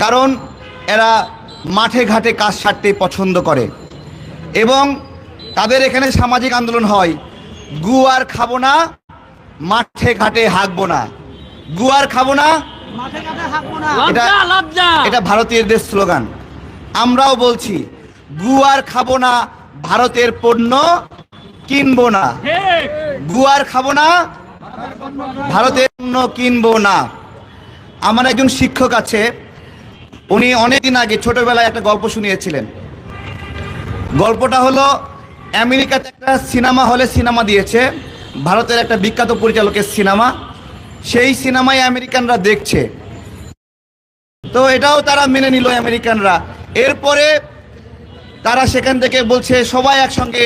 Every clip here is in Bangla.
কারণ এরা মাঠে ঘাটে কাজ সারতে পছন্দ করে। এবং তাদের এখানে সামাজিক আন্দোলন হয় গুয়ার খাব না মাঠে ঘাটে হাঁকবো না। গুয়ার খাব না এটা ভারতীয়দের স্লোগান। আমরাও বলছি গুয়ার খাব না ভারতের পণ্য কিনবো না। ঠিক গুয়ার খাব না ভারতের পণ্য কিনবো না। আমার একজন শিক্ষক আছে উনি অনেকদিন আগে ছোটবেলায় একটা গল্প শুনিয়েছিলেন। গল্পটা হলো, আমেরিকাতে একটা সিনেমা হলে সিনেমা দিয়েছে, ভারতের একটা বিখ্যাত পরিচালকের সিনেমা। সেই সিনেমায় আমেরিকানরা দেখছে। তো এটাও তারা মেনে নিল আমেরিকানরা। এরপরে তারা সেখান থেকে বলছে, সবাই একসঙ্গে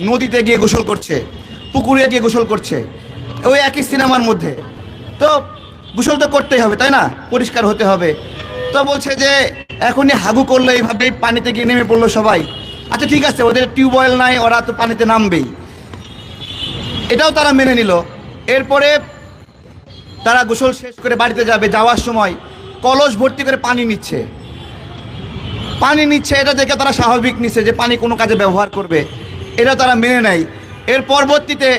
নদীতে গিয়ে গোসল করছে, পুকুরে গিয়ে গোসল করছে, ওই একই সিনেমার মধ্যে। তো গোসল তো করতেই হবে, তাই না? পরিষ্কার হতে হবে। তো বলছে যে এখনই হাগু করল এইভাবে পানিতে গিয়ে নেমে পড়ল সবাই। আচ্ছা ঠিক আছে, ওদের টিউবওয়েল নাই, ওরা তো পানিতে নামবেই। এটাও তারা মেনে নিল। এরপরে তারা গোসল শেষ করে বাড়িতে যাবে, যাওয়ার সময় কলস ভর্তি করে পানি নিচ্ছে। পানি নিচ্ছে, এটা দেখে তারা স্বাভাবিক নিচ্ছে যে পানি কোনো কাজে ব্যবহার করবে। এটা তারা মেনে নেয়। এর পরবর্তীতে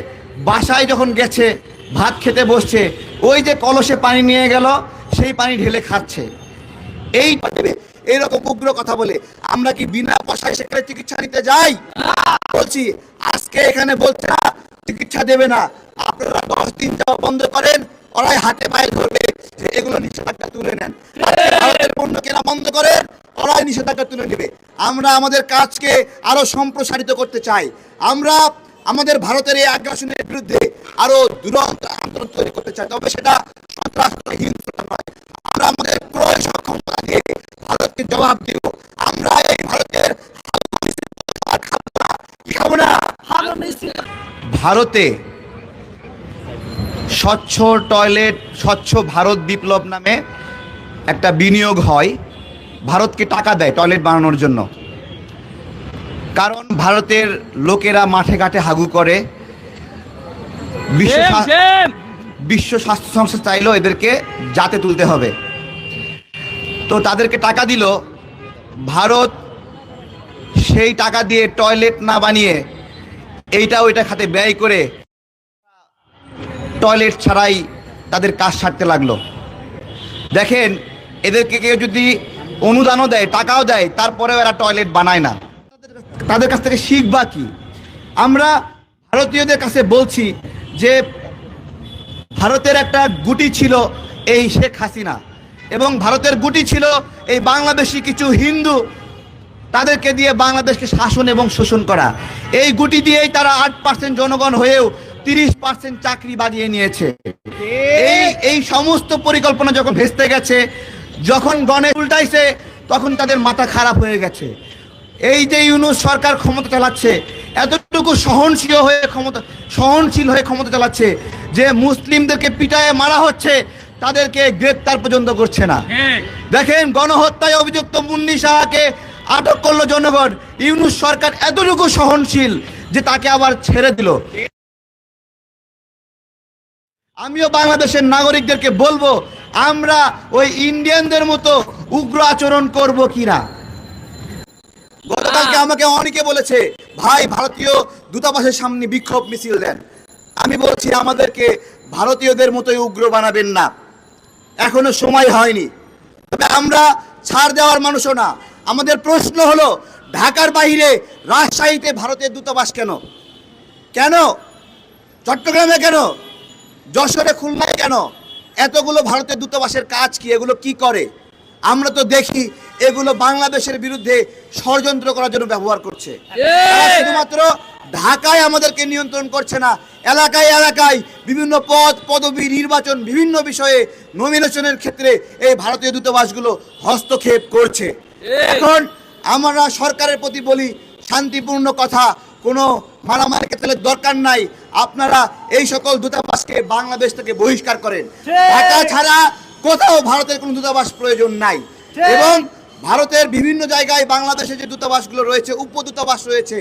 বাসায় যখন গেছে, ভাত খেতে বসছে, ওই যে কলসে পানি নিয়ে গেল, সেই পানি ঢেলে খাচ্ছে। এই এইরকম উগ্র কথা বলে আমরা কি বিনা পয়সায় সেখানে চিকিৎসা নিতে যাই? বলছি আজকে এখানে বলছে না চিকিৎসা দেবে না। আপনারা দশ দিন যাওয়া বন্ধ করেন ওরাই হাতে পায়ে ধরবে যে এগুলো নিষেধাজ্ঞা তুলে নেন। ভারতের পণ্য কেনা বন্ধ করেন ওরাই নিষেধাজ্ঞা তুলে নেবে। আমরা আমাদের কাজকে আরও সম্প্রসারিত করতে চাই। আমরা আমাদের ভারতের এই আগ্রাসনের বিরুদ্ধে আরও দুরন্ত আন্দোলন তৈরি করতে চাই। তবে সেটা সন্ত্রাস নয়, হিংসা নয়। আমরা আমাদের ক্রয় সক্ষমতা দিয়ে ভারতকে জবাব দিব আমরা এই ভারতের ভারতে স্বচ্ছ টয়লেট স্বচ্ছ ভারত বিপ্লব নামে একটা বিনিয়োগ হয়। ভারতকে টাকা দেয় টয়লেট বানানোর জন্য। কারণ ভারতের লোকেরা মাঠে ঘাটে হাগু করে। বিশ্ব বিশ্ব স্বাস্থ্য সংস্থা চাইলো এদেরকে যাতে তুলতে হবে। তো তাদেরকে টাকা দিল। ভারত সেই টাকা দিয়ে টয়লেট না বানিয়ে এইটা ওইটা খাতে ব্যয় করে টয়লেট ছাড়াই তাদের কাজ সারতে লাগল। দেখেন, এদেরকে কেউ যদি অনুদানও দেয়, টাকাও দেয়, তারপরেও এরা টয়লেট বানায় না। তাদের কাছ থেকে শিখবা কি? আমরা ভারতীয়দের কাছে বলছি যে, ভারতের একটা গুটি ছিল এই শেখ হাসিনা। এবং ভারতের গুটি ছিল এই বাংলাদেশি কিছু হিন্দু। তাদেরকে দিয়ে বাংলাদেশকে শাসন এবং শোষণ করা। এই গুটি দিয়েই তারা আট পার্সেন্ট জনগণ হয়েও তিরিশ পার্সেন্ট চাকরি বাড়িয়ে নিয়েছে। এই এই সমস্ত পরিকল্পনা যখন ভেস্তে গেছে, যখন গণে উল্টাইছে, তখন তাদের মাথা খারাপ হয়ে গেছে। এই যে ইউনুস সরকার ক্ষমতা চালাচ্ছে, এতটুকু সহনশীল হয়ে ক্ষমতা সহনশীল হয়ে ক্ষমতা চালাচ্ছে যে মুসলিমদেরকে পিটায়ে মারা হচ্ছে তাদেরকে গ্রেপ্তার পর্যন্ত করছে না। দেখেন গণহত্যায় অভিযুক্ত মুন্নি শাহকে আটক করল জনগণ। ইউনুস সরকার এতটুকু সহনশীল যে তাকে আবার ছেড়ে দিল। আমিও বাংলাদেশের নাগরিকদেরকে বলব আমরা ওই ইন্ডিয়ানদের মতো উগ্র আচরণ করব কিনা? গতকালকে আমাকে অনেকে বলেছে ভাই ভারতীয় দূতাবাসের সামনে বিক্ষোভ মিছিল দেন। আমি বলছি আমাদেরকে ভারতীয়দের মতোই উগ্র বানাবেন না। এখনও সময় হয়নি। তবে আমরা ছাড় দেওয়ার মানুষও না। আমাদের প্রশ্ন হলো ঢাকার বাইরে রাজশাহীতে ভারতের দূতাবাস কেন? কেন? চট্টগ্রামে কেন? যশোরে খুলনায় কেন? এতগুলো ভারতের দূতাবাসের কাজ কি? এগুলো কি করে? আমরা তো দেখি এগুলো বাংলাদেশের বিরুদ্ধে ষড়যন্ত্র করার জন্য ব্যবহার করছে। তারা শুধুমাত্র ঢাকায় আমাদেরকে নিয়ন্ত্রণ করছে না এলাকায় এলাকায় বিভিন্ন পদ পদবি নির্বাচন বিভিন্ন বিষয়ে নমিনেশনের ক্ষেত্রে এই ভারতীয় দূতাবাসগুলো হস্তক্ষেপ করছে। এখন আমরা সরকারের প্রতি বলি শান্তিপূর্ণ কথা কোনো মারামারি ক্ষেত্রে দরকার নাই আপনারা এই সকল দূতাবাসকে বাংলাদেশ থেকে বহিষ্কার করেন। ঢাকা ছাড়া কোথাও ভারতের কোনো দূতাবাস প্রয়োজন নাই। এবং ভারতের বিভিন্ন জায়গায় বাংলাদেশে যে দূতাবাসগুলো রয়েছে উপদূতাবাস রয়েছে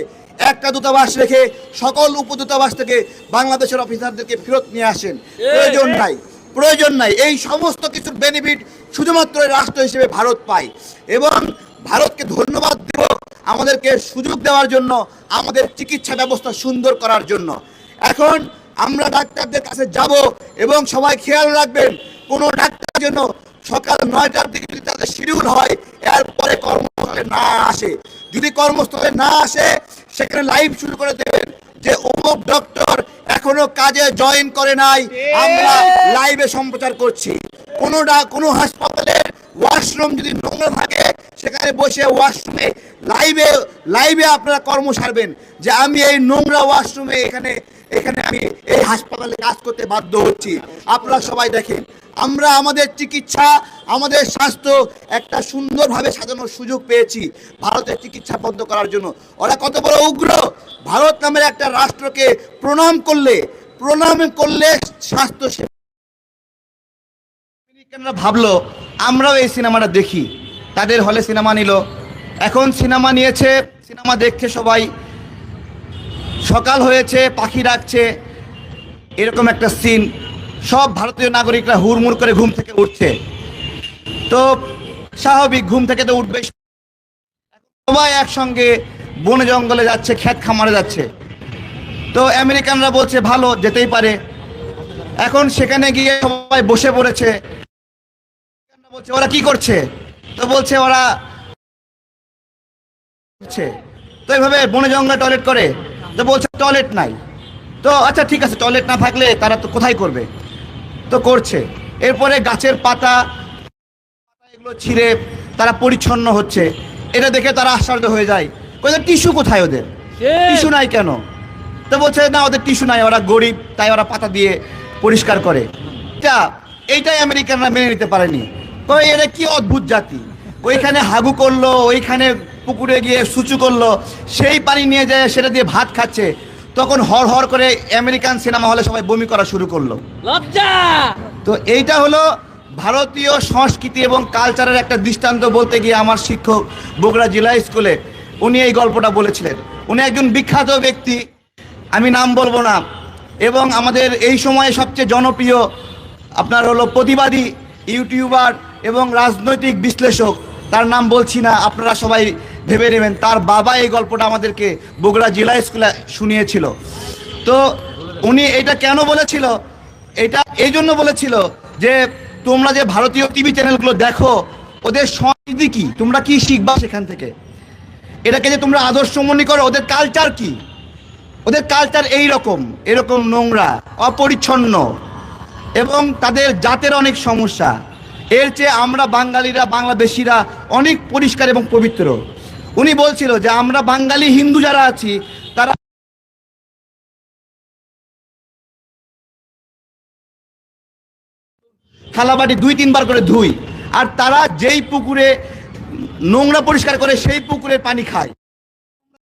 একটা দূতাবাস রেখে সকল উপদূতাবাস থেকে বাংলাদেশের অফিসারদেরকে ফেরত নিয়ে আসেন। প্রয়োজন নাই প্রয়োজন নাই। এই সমস্ত কিছুর বেনিফিট শুধুমাত্র রাষ্ট্র হিসেবে ভারত পায়। এবং ভারতকে ধন্যবাদ দেব আমাদেরকে সুযোগ দেওয়ার জন্য আমাদের চিকিৎসা ব্যবস্থা সুন্দর করার জন্য। এখন আমরা ডাক্তারদের কাছে যাব এবং সবাই খেয়াল রাখবেন কোনো ডাক্তার যেন সকাল নয়টার দিকে যদি তাদের শিডিউল হয়, এরপরে কর্মস্থলে না আসে। যদি কর্মস্থলে না আসে, সেখানে লাইভ শুরু করে দেবেন যে অমুক ডক্টর এখনও কাজে জয়েন করে নাই। আমরা লাইভে সম্প্রচার করছি। কোনো কোনো হাসপাতালের ওয়াশরুম যদি নোংরা থাকে, সেখানে বসে ওয়াশরুমে লাইভে লাইভে আপনারা কর্ম সারবেন যে আমি এই নোংরা ওয়াশরুমে এখানে এখানে আমি এই হাসপাতালে কাজ করতে বাধ্য হচ্ছি। আপনারা সবাই দেখেন, আমরা আমাদের চিকিৎসা, আমাদের স্বাস্থ্য একটা সুন্দরভাবে সাজানোর সুযোগ পেয়েছি ভারতের চিকিৎসা বন্ধ করার জন্য। ওরা কত বড় উগ্র! ভারত নামের একটা রাষ্ট্রকে প্রণাম করলে প্রণাম করলে স্বাস্থ্য সেবা ভাবলো, আমরাও এই সিনেমাটা দেখি। তাদের হলে সিনেমা নিল। এখন সিনেমা নিয়েছে, সিনেমা দেখছে সবাই সকাল হয়েছে, পাখি ডাকছে, এরকম একটা সিন সব ভারতীয় নাগরিকরা হুড়মুড় করে ঘুম থেকে উঠছে। তো স্বাভাবিক ঘুম থেকে তো উঠবে সবাই একসঙ্গে বনে জঙ্গলে যাচ্ছে, ক্ষেত খামারে যাচ্ছে। তো আমেরিকানরা বলছে, ভালো, যেতেই পারে। এখন সেখানে গিয়ে সবাই বসে পড়েছে। বলছে, ওরা কি করছে? তো বলছে, ওরা তো এইভাবে বনে জঙ্গলে টয়লেট করে। তো বলছে টয়লেট নাই। তো আচ্ছা ঠিক আছে টয়লেট না থাকলে তারা তো কোথায় করবে? তো করছে। এরপরে গাছের পাতা এগুলো ছিঁড়ে তারা পরিচ্ছন্ন হচ্ছে। এটা দেখে তারা আশ্চর্য হয়ে যায়। টিস্যু কোথায় ওদের? টিস্যু নাই কেন? তো বলছে না ওদের টিস্যু নাই ওরা গরিব তাই ওরা পাতা দিয়ে পরিষ্কার করে। এটা এইটাই আমেরিকানরা মেনে নিতে পারেনি। তো এরা কি অদ্ভুত জাতি? ওইখানে হাগু করল ওইখানে পুকুরে গিয়ে সুচু করল সেই পানি নিয়ে যায় সেটা দিয়ে ভাত খাচ্ছে। তখন হর হর করে আমেরিকান সিনেমা হলে সবাই বমি করা শুরু করল। লজ্জা! তো এইটা হলো ভারতীয় সংস্কৃতি এবং কালচারের একটা দৃষ্টান্ত বলতে গিয়ে আমার শিক্ষক বগুড়া জেলা স্কুলে উনি এই গল্পটা বলেছিলেন। উনি একজন বিখ্যাত ব্যক্তি আমি নাম বলব না এবং আমাদের এই সময়ে সবচেয়ে জনপ্রিয় আপনার হলো প্রতিবাদী ইউটিউবার এবং রাজনৈতিক বিশ্লেষক তার নাম বলছি না, আপনারা সবাই ভেবে নেবেন। তার বাবা এই গল্পটা আমাদেরকে বগুড়া জেলা স্কুলে শুনিয়েছিল। তো উনি এটা কেন বলেছিল? এটা এই জন্য বলেছিল যে, তোমরা যে ভারতীয় টিভি চ্যানেলগুলো দেখো, ওদের সংস্কৃতি কি? তোমরা কি শিখবা সেখান থেকে? এটাকে যে তোমরা আদর্শ মনে করো, ওদের কালচার কি? ওদের কালচার এই রকম এরকম নোংরা, অপরিচ্ছন্ন, এবং তাদের জাতের অনেক সমস্যা। এর চেয়ে আমরা বাঙালিরা, বাংলাদেশিরা অনেক পরিষ্কার এবং পবিত্র। উনি বলছিল যে, আমরা বাঙালি হিন্দু যারা আছি, তারা থালাবাটি দুই, তিনবার করে ধুই, আর তারা যেই পুকুরে নোংরা পরিষ্কার করে, সেই পুকুরের পানি খায়।